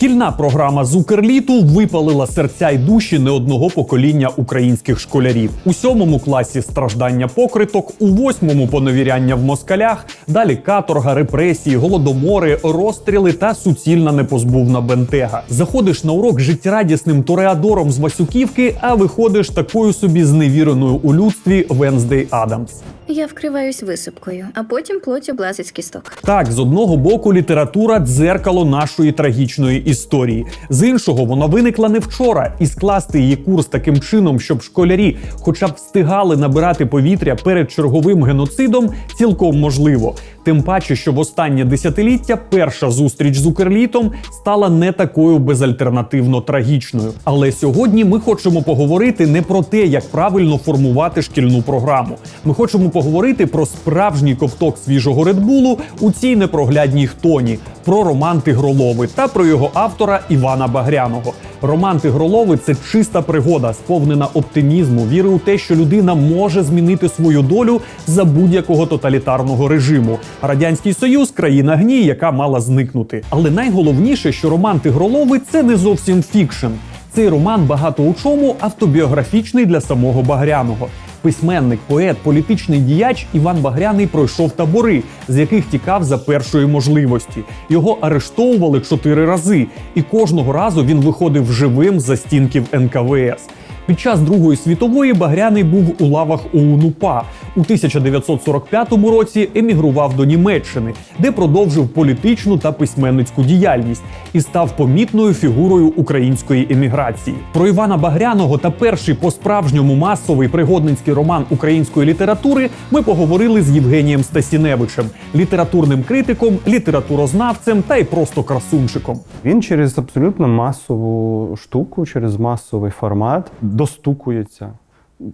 Шкільна програма з Укрліту випалила серця й душі не одного покоління українських школярів. У сьомому класі страждання покриток, у восьмому поневіряння в москалях, далі каторга, репресії, голодомори, розстріли та суцільна непозбувна бентега. Заходиш на урок життєрадісним тореадором з Васюківки, а виходиш такою собі зневіреною у людстві Венздей Адамс. Я вкриваюсь висипкою, а потім плоть облазить з кісток. Так, з одного боку, література дзеркало нашої трагічної історії. З іншого, вона виникла не вчора, і скласти її курс таким чином, щоб школярі, хоча б встигали набирати повітря перед черговим геноцидом, цілком можливо. Тим паче, що в останнє десятиліття перша зустріч з Укрлітом стала не такою безальтернативно трагічною. Але сьогодні ми хочемо поговорити не про те, як правильно формувати шкільну програму. Ми хочемо поговорити про справжній ковток свіжого редбулу у цій непроглядній хтоні, про роман Тигролови та про його автора Івана Багряного. Роман Тигролови це чиста пригода, сповнена оптимізму, віри у те, що людина може змінити свою долю за будь-якого тоталітарного режиму. Радянський Союз країна гній, яка мала зникнути. Але найголовніше, що роман Тигролови це не зовсім фікшн. Цей роман багато у чому автобіографічний для самого Багряного. Письменник, поет, політичний діяч Іван Багряний пройшов табори, з яких тікав за першої можливості. Його арештовували чотири рази, і кожного разу він виходив живим за стінків НКВС. Під час Другої світової Багряний був у лавах ОУН-УПА. У 1945 році емігрував до Німеччини, де продовжив політичну та письменницьку діяльність і став помітною фігурою української еміграції. Про Івана Багряного та перший по-справжньому масовий пригодницький роман української літератури ми поговорили з Євгенієм Стасіневичем, літературним критиком, літературознавцем та й просто красунчиком. Він через абсолютно масову штуку, через масовий формат достукується,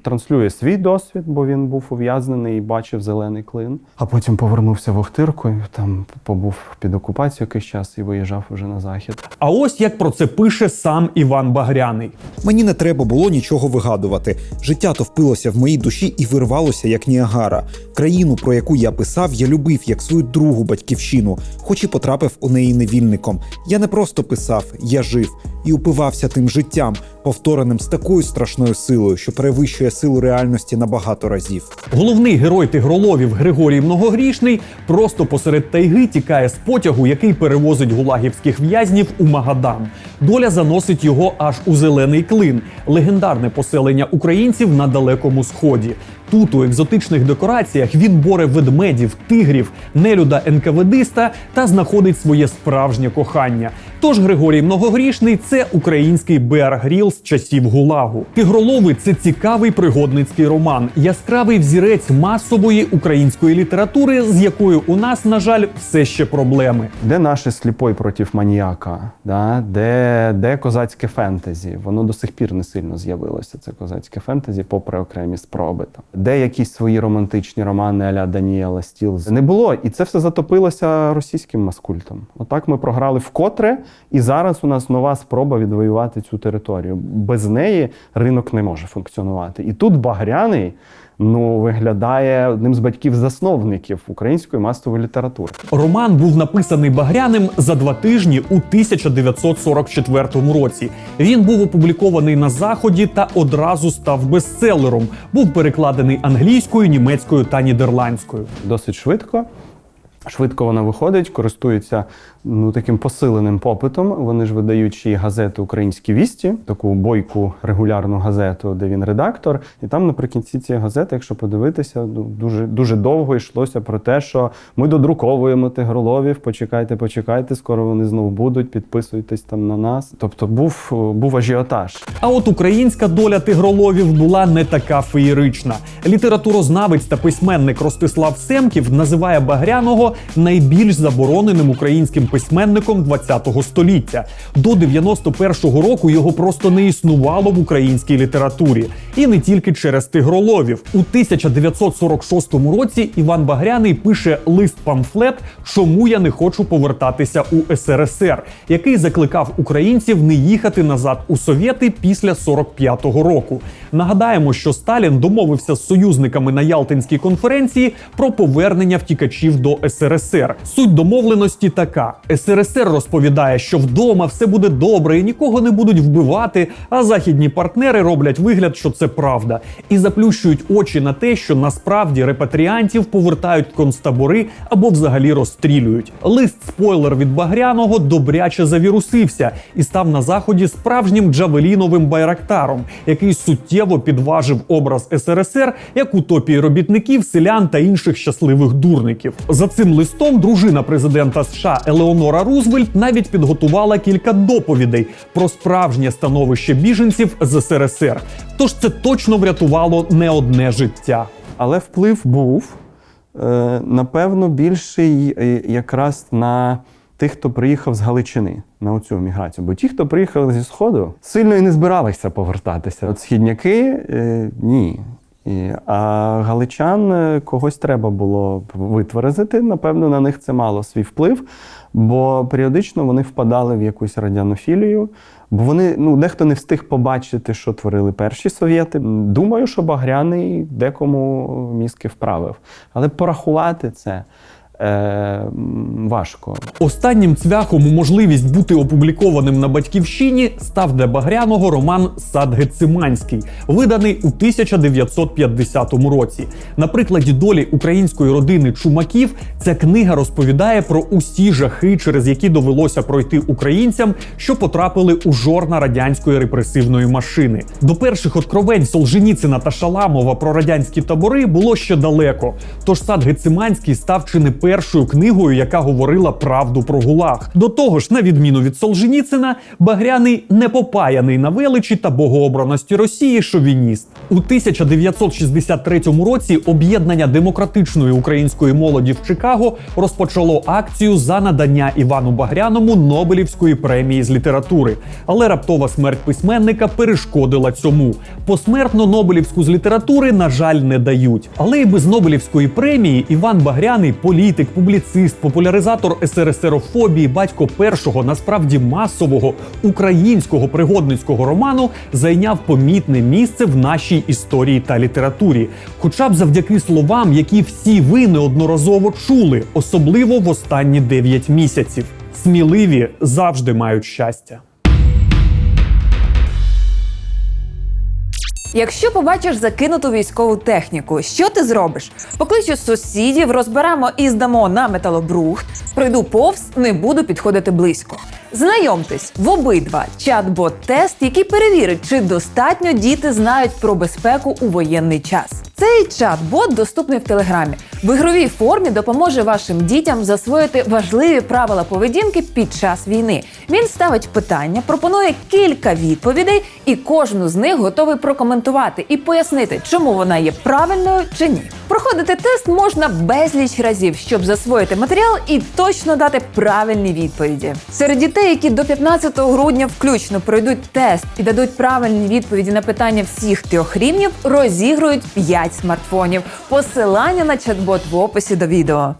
транслює свій досвід, бо він був ув'язнений і бачив зелений клин. А потім повернувся в Охтирку, там побув під окупацією якийсь час і виїжджав вже на захід. А ось як про це пише сам Іван Багряний. Мені не треба було нічого вигадувати. Життя то впилося в моїй душі і вирвалося як Ніагара. Країну, про яку я писав, я любив як свою другу батьківщину, хоч і потрапив у неї невільником. Я не просто писав, я жив і упивався тим життям, повтореним з такою страшною силою, що перевищує силу реальності на багато разів. Головний герой тигроловів Григорій Многогрішний просто посеред тайги тікає з потягу, який перевозить гулагівських в'язнів у Магадан. Доля заносить його аж у зелений клин, легендарне поселення українців на далекому сході. Тут у екзотичних декораціях він боре ведмедів, тигрів, нелюда НКВДиста та знаходить своє справжнє кохання. Тож Григорій Многогрішний це український Беар Гріл з часів Гулагу. Тигролови це цікавий пригодницький роман, яскравий взірець масової української літератури, з якою у нас, на жаль, все ще проблеми. Де наше сліпой проти маніяка? Да? Де, де козацьке фентезі? Воно до сих пір не сильно з'явилося. Це козацьке фентезі, попри окремі спроби. Там. Де якісь свої романтичні романи аля Даніела Стіл не було. І це все затопилося російським маскультом. Отак ми програли вкотре, і зараз у нас нова спроба відвоювати цю територію. Без неї ринок не може функціонувати. І тут Багряний ну, виглядає одним з батьків-засновників української масової літератури. Роман був написаний Багряним за два тижні у 1944 році. Він був опублікований на заході та одразу став бестселером. Був перекладений англійською, німецькою та нідерландською. досить швидко. Швидко вона виходить, користується ну таким посиленим попитом. Вони ж видають ще й газети Українські вісті, таку бойку регулярну газету, де він редактор. І там наприкінці цієї газети, якщо подивитися, ну дуже дуже довго йшлося про те, що ми додруковуємо тигроловів. Почекайте, почекайте, скоро вони знов будуть. Підписуйтесь там на нас. Тобто був, був ажіотаж. А от українська доля тигроловів була не така феєрична. Літературознавець та письменник Ростислав Семків називає Багряного найбільш забороненим українським письменником ХХ століття. До 91-го року його просто не існувало в українській літературі, і не тільки через тигроловів. У 1946 році Іван Багряний пише лист-памфлет Чому я не хочу повертатися у СРСР, який закликав українців не їхати назад у Совєти після 45-го року. Нагадаємо, що Сталін домовився з союзниками на Ялтинській конференції про повернення втікачів до СРСР. Суть домовленості така: СРСР розповідає, що вдома все буде добре і нікого не будуть вбивати, а західні партнери роблять вигляд, що це правда, і заплющують очі на те, що насправді репатріантів повертають концтабори або взагалі розстрілюють. Лист спойлер від Багряного добряче завірусився і став на заході справжнім джавеліновим байрактаром, який суттєво підважив образ СРСР як утопії робітників, селян та інших щасливих дурників. За цим листом дружина президента США Елеонора Рузвельт навіть підготувала кілька доповідей про справжнє становище біженців з СРСР. Тож це точно врятувало не одне життя. Але вплив був, е, напевно, більший е, якраз на тих, хто приїхав з Галичини на оцю міграцію. Бо ті, хто приїхали зі Сходу, сильно і не збиралися повертатися. От східняки е, ні. А галичан когось треба було витверезити. Напевно, на них це мало свій вплив, бо періодично вони впадали в якусь радянофілію. Бо вони ну дехто не встиг побачити, що творили перші совєти. Думаю, що Багряний декому мізки вправив. Але порахувати це е, важко. Останнім цвяхом у можливість бути опублікованим на батьківщині став для Багряного роман Сад Гециманський, виданий у 1950 році. На прикладі долі української родини Чумаків ця книга розповідає про усі жахи, через які довелося пройти українцям, що потрапили у жорна радянської репресивної машини. До перших откровень Солженіцина та Шаламова про радянські табори було ще далеко. Тож сад Гециманський став чи не першою книгою, яка говорила правду про гулаг. До того ж, на відміну від Солженіцина, Багряний не попаяний на величі та богообраності Росії шовініст. У 1963 році об'єднання демократичної української молоді в Чикаго розпочало акцію за надання Івану Багряному Нобелівської премії з літератури. Але раптова смерть письменника перешкодила цьому. Посмертно Нобелівську з літератури, на жаль, не дають. Але і без Нобелівської премії Іван Багряний політик, публіцист, популяризатор СРСРофобії, батько першого насправді масового українського пригодницького роману зайняв помітне місце в нашій історії та літературі, хоча б завдяки словам, які всі ви неодноразово чули, особливо в останні 9 місяців. Сміливі завжди мають щастя. Якщо побачиш закинуту військову техніку, що ти зробиш? Покличу сусідів, розберемо і здамо на металобрухт. Пройду повз, не буду підходити близько. Знайомтесь в обидва чат-бот-тест, який перевірить, чи достатньо діти знають про безпеку у воєнний час. Цей чат-бот доступний в телеграмі. В ігровій формі допоможе вашим дітям засвоїти важливі правила поведінки під час війни. Він ставить питання, пропонує кілька відповідей, і кожну з них готовий прокоментувати і пояснити, чому вона є правильною чи ні. Проходити тест можна безліч разів, щоб засвоїти матеріал і точно дати правильні відповіді. Серед дітей, які до 15 грудня включно пройдуть тест і дадуть правильні відповіді на питання всіх трьох рівнів, розігрують 5 смартфонів. Посилання на чат-бот в описі до відео.